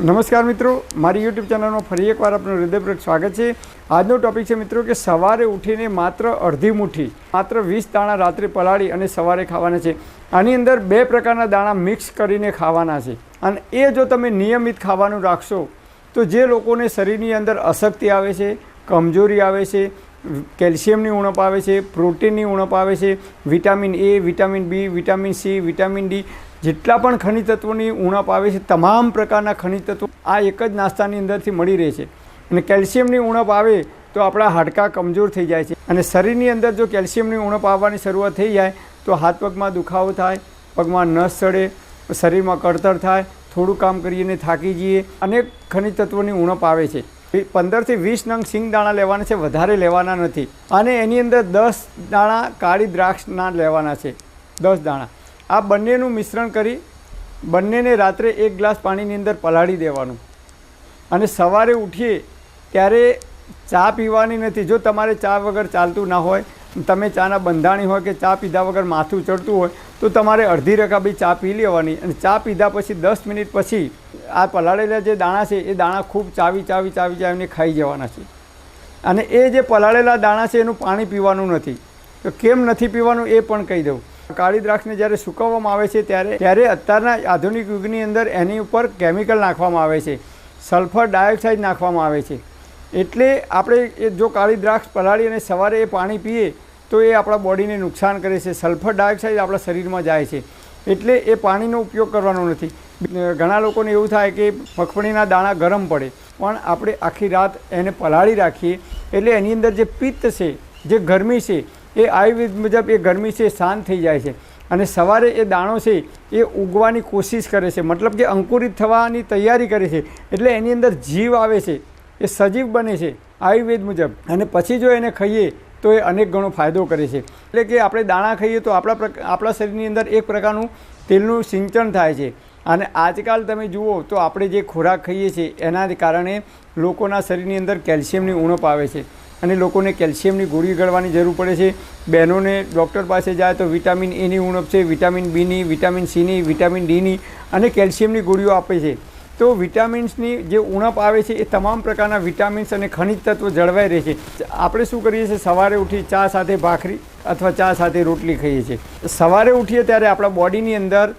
નમસ્કાર મિત્રો, મારી યુટ્યુબ ચેનલમાં ફરી એકવાર આપનું હૃદયપૂર્વક સ્વાગત છે. આજનો ટોપિક છે મિત્રો કે સવારે ઉઠીને માત્ર અડધી મુઠ્ઠી, માત્ર વીસ દાણા રાત્રે પલાળી અને સવારે ખાવાના છે. આની અંદર બે પ્રકારના દાણા મિક્સ કરીને ખાવાના છે. અને એ જો તમે નિયમિત ખાવાનું રાખશો, તો જે લોકોને શરીરની અંદર અશક્તિ આવે છે, કમજોરી આવે છે, કેલ્શિયમની ઉણપ આવે છે, પ્રોટીનની ઉણપ આવે છે, vitamin A vitamin B vitamin C vitamin D જેટલા પણ ખનિજ તત્વોની ઉણપ આવે છે, તમામ પ્રકારના ખનિજ તત્વો આ એક જ નાસ્તાની અંદરથી મળી રહે છે. અને કેલ્શિયમની ઉણપ આવે તો આપણા હાડકાં કમજોર થઈ જાય છે. અને શરીરની અંદર જો કેલ્શિયમની ઉણપ આવવાની શરૂઆત થઈ જાય, તો હાથ પગમાં દુખાવો થાય, પગમાં નસ ચડે શરીરમાં કળતર થાય, થોડું કામ કરીને થાકી જઈએ, અનેક ખનિજ તત્વોની ઉણપ આવે છે. પંદરથી વીસ નંગ સિંગ દાણા લેવાના છે, વધારે લેવાના નથી. અને એની અંદર દસ દાણા કાળી દ્રાક્ષના લેવાના છે. દસ દાણા. આ બંનેનું મિશ્રણ કરી બંનેને રાત્રે એક ગ્લાસ પાણીની અંદર પલાળી દેવાનું. અને સવારે ઉઠીએ ત્યારે ચા પીવાની નથી. જો તમારે ચા વગર ચાલતું ના હોય, તમે ચાના બંધાણી હોય કે ચા પીધા વગર માથું ચડતું હોય, તો તમારે અડધી રકાબી ચા પી લેવાની. અને ચા પીધા પછી દસ મિનિટ પછી આ પલાળેલા જે દાણા છે, એ દાણા ખૂબ ચાવી ચાવી ચાવી ચાવીને ખાઈ જવાના છે. અને એ જે પલાળેલા દાણા છે, એનું પાણી પીવાનું નથી. તો કેમ નથી પીવાનું એ પણ કહી દઉં. કાળી દ્રાક્ષને જ્યારે સુકવવામાં આવે છે ત્યારે ત્યારે અત્યારના આધુનિક યુગની અંદર એની ઉપર કેમિકલ નાખવામાં આવે છે. સલ્ફર ડાયોક્સાઇડ નાખવામાં આવે છે. એટલે આપણે એ જો કાળી દ્રાક્ષ પલાળી અને સવારે એ પાણી પીએ, તો એ આપણા બોડીને નુકસાન કરે છે. સલ્ફર ડાયોક્સાઇડ આપણા શરીરમાં જાય છે. એટલે એ પાણીનો ઉપયોગ કરવાનો નથી. ઘણા લોકોને એવું થાય કે મગફળીના દાણા ગરમ પડે, પણ આપણે આખી રાત એને પલાળી રાખીએ. એટલે એની અંદર જે પિત્ત છે, જે ગરમી છે એ આયુર્વેદ મુજબ એ ગરમી છે શાંત થઈ જાય છે. અને સવારે એ દાણો છે, એ ઉગવાની કોશિશ કરે છે. મતલબ કે અંકુરિત થવાની તૈયારી કરે છે. એટલે એની અંદર જીવ આવે છે. એ સજીવ બને છે, આયુર્વેદ મુજબ. અને પછી જો એને ખાઈએ, તો એ અનેક ગણો ફાયદો કરે છે. એટલે કે આપણે દાણા ખાઈએ તો આપણા આપણા શરીરની અંદર એક પ્રકારનું તેલનું સિંચન થાય છે. અને આજકાલ તમે જુઓ તો આપણે જે ખોરાક ખાઈએ છીએ એના કારણે લોકોના શરીરની અંદર કેલ્શિયમની ઉણપ આવે છે. અને લોકોને કેલ્શિયમની ગોળી ગળવાની જરૂર પડે છે. બહેનોને ડૉક્ટર પાસે જાય તો વિટામિન એની ઉણપ છે વિટામિન બીની વિટામિન સીની વિટામિન ડીની અને કેલ્શિયમની ગોળીઓ આપે છે. તો વિટામિન્સની જે ઉણપ આવે છે એ તમામ પ્રકારના વિટામિન્સ અને ખનિજ તત્વો જળવાઈ રહે છે. આપણે શું કરીએ છીએ? સવારે ઉઠી ચા સાથે ભાખરી અથવા ચા સાથે રોટલી ખાઈએ છીએ. સવારે ઉઠીએ ત્યારે આપણા બોડીની અંદર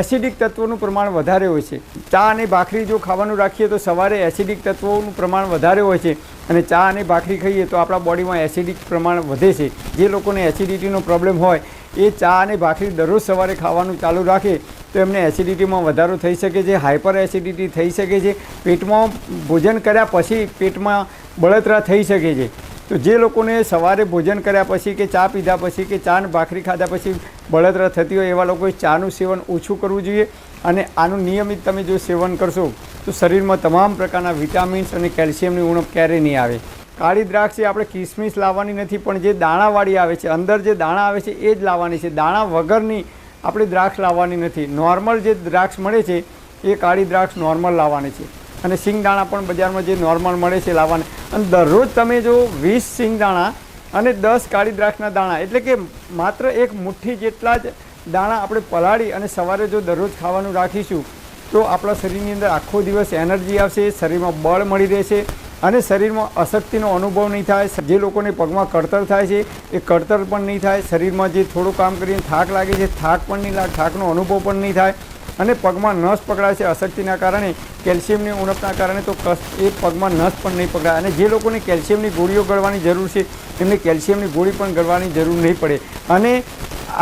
એસિડિક તત્વોનું પ્રમાણ વધારે હોય છે. ચા અને ભાખરી જો ખાવાનું રાખીએ તો સવારે એસિડિક તત્વોનું પ્રમાણ વધારે હોય છે. અને ચા અને ભાખરી ખાઈએ તો આપણા બોડીમાં એસિડિક પ્રમાણ વધે છે. જે લોકોને એસિડિટીનો પ્રોબ્લેમ હોય, એ ચા અને ભાખરી દરરોજ સવારે ખાવાનું ચાલુ રાખે, તો એમને એસિડિટીમાં વધારો થઈ શકે છે હાઇપર એસિડિટી થઈ શકે છે. પેટમાં ભોજન કર્યા પછી પેટમાં બળતરા થઈ શકે છે. તો જે લોકોને સવારે ભોજન કર્યા પછી કે ચા પીધા પછી કે ચા ભાખરી ખાધા પછી બળતરા થતી હોય, એવા લોકોએ ચાનું સેવન ઓછું કરવું જોઈએ. અને આનું નિયમિત તમે જો સેવન કરશો, તો શરીરમાં તમામ પ્રકારના વિટામિન્સ અને કેલ્શિયમની ઉણપ ક્યારેય નહીં આવે. કાળી દ્રાક્ષ એ આપણે કિસમિસ લાવવાની નથી, પણ જે દાણાવાળી આવે છે, અંદર જે દાણા આવે છે, એ જ લાવવાની છે. દાણા વગરની આપણે દ્રાક્ષ લાવવાની નથી. નોર્મલ જે દ્રાક્ષ મળે છે, એ કાળી દ્રાક્ષ નોર્મલ લાવવાની છે. અને સિંગદાણા પણ બજારમાં જે નોર્મલ મળે છે, લાવવાના. અને દરરોજ તમે જો વીસ સિંગદાણા અને દસ કાળી દ્રાક્ષના દાણા, એટલે કે માત્ર એક મુઠ્ઠી જેટલા જ દાણા આપણે પલાળી અને સવારે જો દરરોજ ખાવાનું રાખીશું, તો આપણા શરીરની અંદર આખો દિવસ એનર્જી આવશે, શરીરમાં બળ મળી રહેશે અને શરીરમાં અશક્તિનો અનુભવ નહીં થાય. જે લોકોને પગમાં કળતર થાય છે, એ કળતર પણ નહીં થાય. શરીરમાં જે થોડું કામ કરીને થાક લાગે છે, થાક પણ નહીં લાગે, થાકનો અનુભવ પણ નહીં થાય. અને પગમાં નસ પકડાય છે અશક્તિના કારણે, કેલ્શિયમની ઉણપના કારણે તો કસ, એ પગમાં નસ પણ નહીં પકડાય. અને જે લોકોને કેલ્શિયમની ગોળીઓ ગળવાની જરૂર છે એમને કેલ્શિયમની ગોળી પણ ગળવાની જરૂર નહીં પડે. અને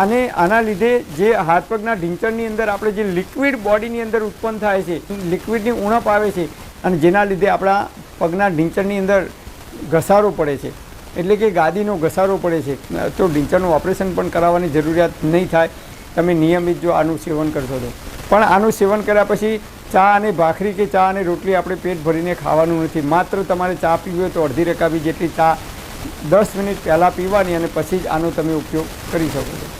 અને આના લીધે જે હાથ ઢીંચણની અંદર આપણે જે લિક્વિડ બોડીની અંદર ઉત્પન્ન થાય છે, લિક્વિડની ઉણપ આવે છે અને જેના લીધે આપણા પગના ઢીંચણની અંદર ઘસારો પડે છે. એટલે કે ગાદીનો ઘસારો પડે છે. તો ઢીંચણનું ઓપરેશન પણ કરાવવાની જરૂરિયાત નહીં થાય. તમે નિયમિત જો આનું સેવન કરશો તો. પણ આનું સેવન કર્યા પછી ચા અને ભાખરી કે ચા અને રોટલી આપણે પેટ ભરીને ખાવાનું નથી. માત્ર તમારે ચા પીવી હોય તો અડધી રકાબી જેટલી ચા દસ મિનિટ પહેલાં પીવાની અને પછી જ આનો તમે ઉપયોગ કરી શકો છો.